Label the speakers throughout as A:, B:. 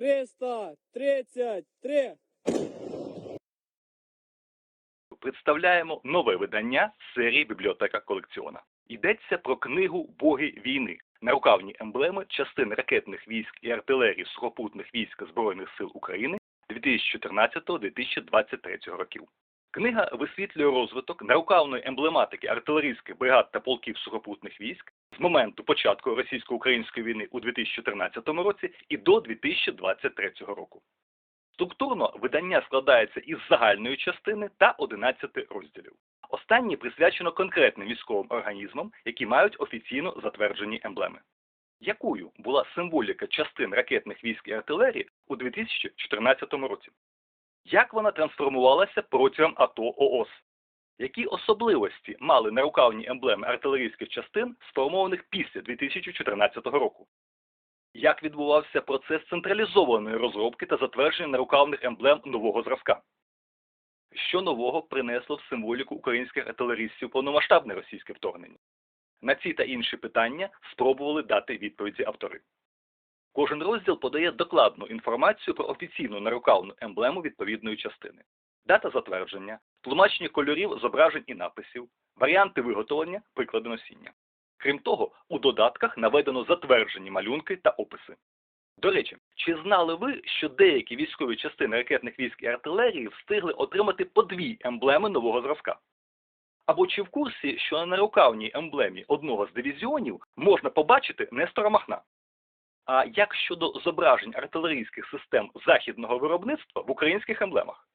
A: 333.
B: представляємо нове видання серії Бібліотека колекціона. Йдеться про книгу Боги війни, нарукавні емблеми частин ракетних військ і артилерії сухопутних військ Збройних сил України 2014-2023 років. Книга висвітлює розвиток нарукавної емблематики артилерійських бригад та полків сухопутних військ з моменту початку російсько-української війни у 2014 році і до 2023 року. Структурно видання складається із загальної частини та 11 розділів. Останні присвячено конкретним військовим організмам, які мають офіційно затверджені емблеми. Якою була символіка частин ракетних військ і артилерії у 2014 році? Як вона трансформувалася протягом АТО ООС? Які особливості мали нарукавні емблеми артилерійських частин, сформованих після 2014 року? Як відбувався процес централізованої розробки та затвердження нарукавних емблем нового зразка? Що нового принесло в символіку українських артилерістів повномасштабне російське вторгнення? На ці та інші питання спробували дати відповіді автори. Кожен розділ подає докладну інформацію про офіційну нарукавну емблему відповідної частини, дата затвердження, тлумачення кольорів, зображень і написів, варіанти виготовлення, приклади носіння. Крім того, у додатках наведено затверджені малюнки та описи. До речі, чи знали ви, що деякі військові частини ракетних військ і артилерії встигли отримати по дві емблеми нового зразка? Або чи в курсі, що на нарукавній емблемі одного з дивізіонів можна побачити Нестора Махна? А як щодо зображень артилерійських систем західного виробництва в українських емблемах?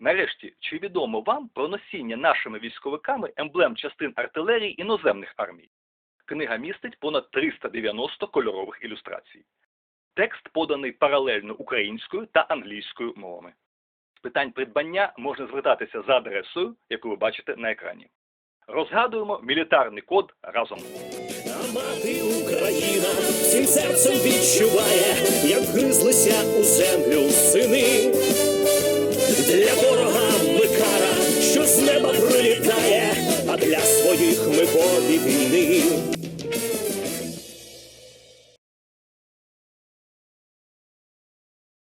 B: Нарешті, чи відомо вам про носіння нашими військовиками емблем частин артилерії іноземних армій? Книга містить понад 390 кольорових ілюстрацій. Текст поданий паралельно українською та англійською мовами. З питань придбання можна звертатися за адресою, яку ви бачите на екрані. Розгадуємо мілітарний код разом.
C: Мати Україна. Всім серцем відчуває, як гризлися у землю ворога